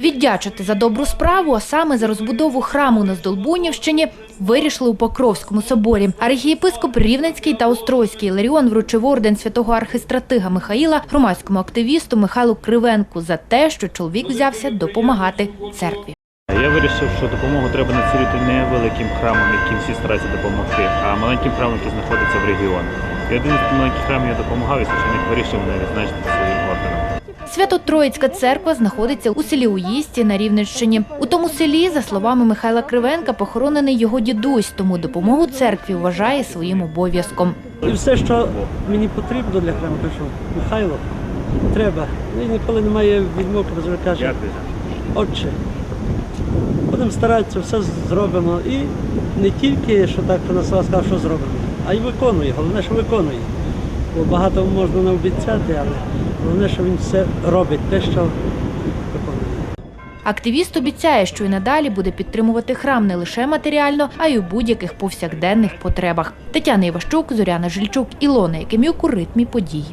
Віддячити за добру справу, а саме за розбудову храму на Здолбунівщині, вирішили у Покровському соборі. Архієпископ Рівненський та Острозький Іларіон вручив орден святого архистратига Михаїла громадському активісту Михайлу Кривенку за те, що чоловік взявся допомагати церкві. Я вирішив, що допомогу треба націлити не великим храмам, яким всі стараються допомогти, а маленьким храмам, які знаходяться в регіонах. І один з маленьких храмів я допомагав, і священник вирішив мене відзначити орденом. Свято-Троїцька церква знаходиться у селі Уїсті на Рівненщині. У тому селі, за словами Михайла Кривенка, похоронений його дідусь, тому допомогу церкві вважає своїм обов'язком. І все, що мені потрібно для храму, кажу, Михайло, треба. Він ніколи не має відмовки, завжди каже, отче, будемо старатися, все зробимо. І не тільки, що так на слова сказав, що зробимо, а й виконує. Головне, що виконує. Бо багато можна не обіцяти, але головне, що він все робить, те, що виконує. Активіст обіцяє, що й надалі буде підтримувати храм не лише матеріально, а й у будь-яких повсякденних потребах. Тетяна Іващук, Зоряна Жильчук, Ілона Якимюк у ритмі подій.